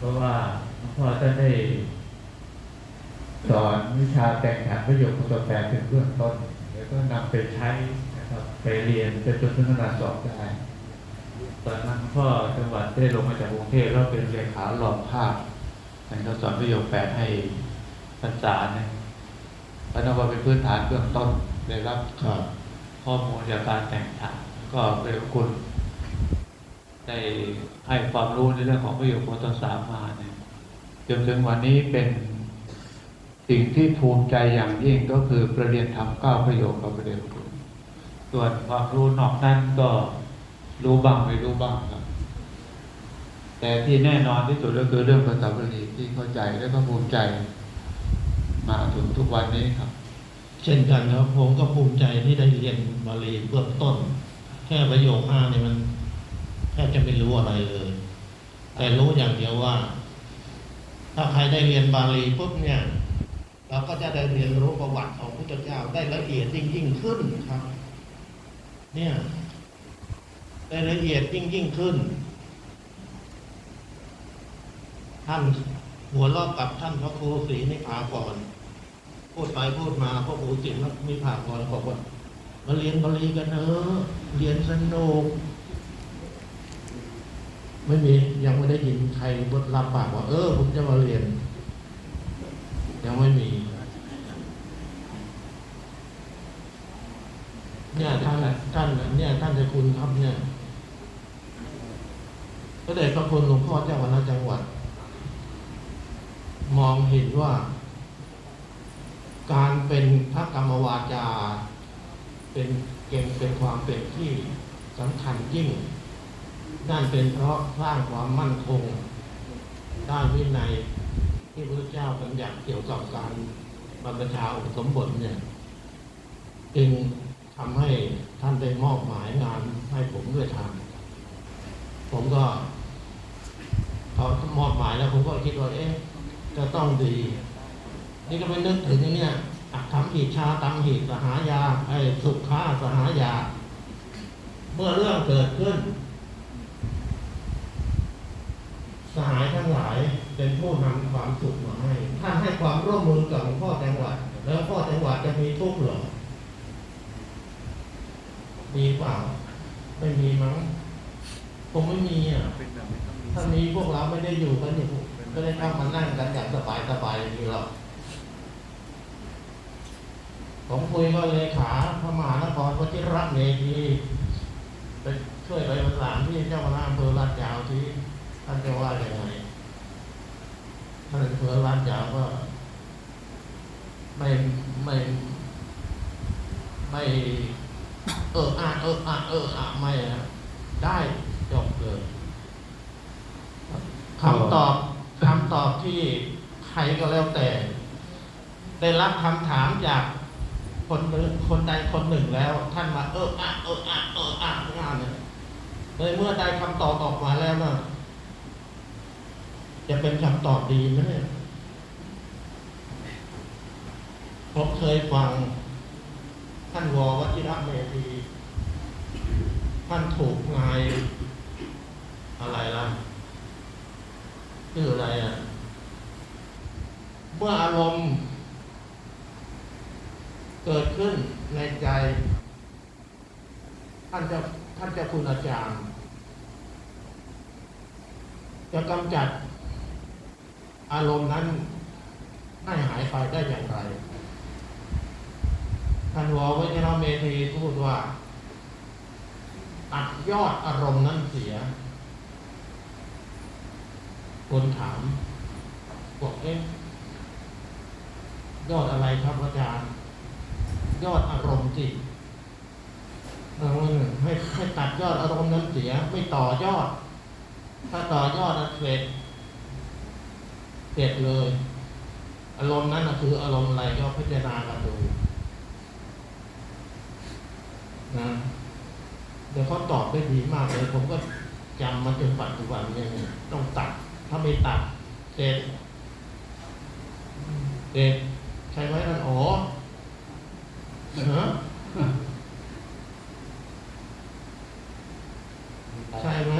เพราะว่าหลวงพ่อท่านได้สอนวิชาแต่งฐานประโยคคำตอบแปลเป็นเบื้องต้น แล้วก็นำไปใช้นะครับไปเรียนไปจนถึงขนาดสอบได้ตอนนั้นหลวงพ่อจังหวัดได้ลงมาจากกรุงเทพแล้วเป็นเลขารองภาคท่านก็สอนประโยคแปดให้ภาษาเนี่ยเพราะนั่นว่าเป็นพื้นฐานเบื้องต้นได้รับครับข้อมูลจากการแต่งฐานก็เป็นคุณ ได้ให้ความรู้ในเรื่องของประโยคโพธิสามมาเนี่ยจนถึงวันนี้เป็นสิ่งที่ภูมิใจอย่างยิ่งก็คือประเรียนธรรมเก้าประโยคกับประเรียนคุณส่วนความรู้นอกนั้นก็รู้บ้างไม่รู้บ้างครับ แต่ที่แน่นอนที่สุดก็คือเรื่องภาษาบาลีที่เข้าใจและก็ภูมิใจ มาถึงทุกวันนี้ครับ เช่นกันครับผมก็ภูมิใจที่ได้เรียนบาลีเบื้องต้น แค่ประโยคห้าเนี่ยมัน แทบจะไม่รู้อะไรเลย แต่รู้อย่างเดียวว่า ถ้าใครได้เรียนบาลีปุ๊บเนี่ย เราก็จะได้เรียนรู้ประวัติของพุทธเจ้าได้ละเอียดยิ่งยิ่งขึ้นครับ เนี่ยได้ละเอียดยิ่งยิ่งขึ้น ท่านหัวราะกับท่านพระครูศรีนิพาก่อนพูดไปพูดมาพระครูศรีนิพาก่อนบอกว่ามาเรียนบาลีกันเถอะเรียนสนุก ไม่มียังไม่ได้ยินใครบดรับปากว่า เออ ผมจะมาเรียน ยังไม่มี เนี่ยท่านท่านเนี่ยท่านเจ้าคุณครับเนี่ยพระเดชพระคุณหลวงพ่อเจ้าคณะจังหวัด มองเห็นว่า การเป็นพระกรรมวาจา เป็นเก่งเป็นความเป็นที่สำคัญยิ่ง นั่นเป็นเพราะสร้างความมั่นคงด้านวินัยที่พระเจ้าบัญญัติเกี่ยวกับการบรรพชาอุปสมบทเนี่ยจึงทำให้ท่านได้มอบหมายงานให้ผมด้วยทางผมก็เขามอบหมายแล้วผมก็คิดว่าเอ๊ะจะต้องดี นี่ก็ไปนึกถึงเนี่ยอักขำหิชาตังหิสหายาไอ้สุขาสหายา เมื่อเรื่องเกิดขึ้น ส หายทั้งหลายเป็นผู้นำความสุขมาให้ ท่านให้ความร่วมมือกับหลวงพ่อจังหวัด แล้วพ่อจังหวัดจะมีทุกข์หรอมีเปล่าไม่มีมั้งคงไม่มีอะถ้ามีพวกเราไม่ได้อยู่กันอยู่ก็ได้เข้ามานั่งกันอย่างสบายสบายๆอย่างนี้หรอกผมคุยกับเลขาพระมหานครวชิระเมธีไปช่วยไปประสานที่เจ้าคณะอำเภอลาดยาวที่ ท่านจะว่าอย่างไงท่านอำเภอลาดยาวก็ไม่ไม่ไม่เอออะเอออะเอออะไม่นะได้จบเลยคำตอบคำตอบที่ใครก็แล้วแต่ ได้รับคำถามจากคนหนึ่งคนใดคนหนึ่งแล้ว ท่านมาเอออะเอออะเอออะงานเนี่ยเลยเมื่อได้คำตอบออกมาแล้วนะ จะเป็นคำตอบดีไหมเนี่ยผมเคยฟัง ท่านววชิระเมธี ท่านถูกนาย อะไรล่ะชื่ออะไรอะ เมื่ออารมณ์ เกิดขึ้นในใจ ท่านจะท่านจะคุณอาจารย์ จะกำจัด อารมณ์นั้นให้หายไปได้อย่างไร ท่านววิจารเมธีพูดว่า ตัดยอดอารมณ์นั้นเสีย คนถามบอกเอ๊ะยอดอะไรครับอาจารย์ ยอดอารมณ์สิเออให้ให้ตัดยอดอารมณ์นั้นเสีย ไม่ต่อยอด ถ้าต่อยอดนั้นเสร็จ เสร็จเลย อารมณ์นั้นน่ะคืออารมณ์อะไรก็พิจารณากันดูนะเดี๋ยวเขาตอบได้ดีมากเลย ผมก็จำมาจนปัจจุบันเนี่ยต้องตัด ถ้าไม่ตัดเสร็จเสร็จใช่ไหมท่านอ๋อฮะใช่ไหม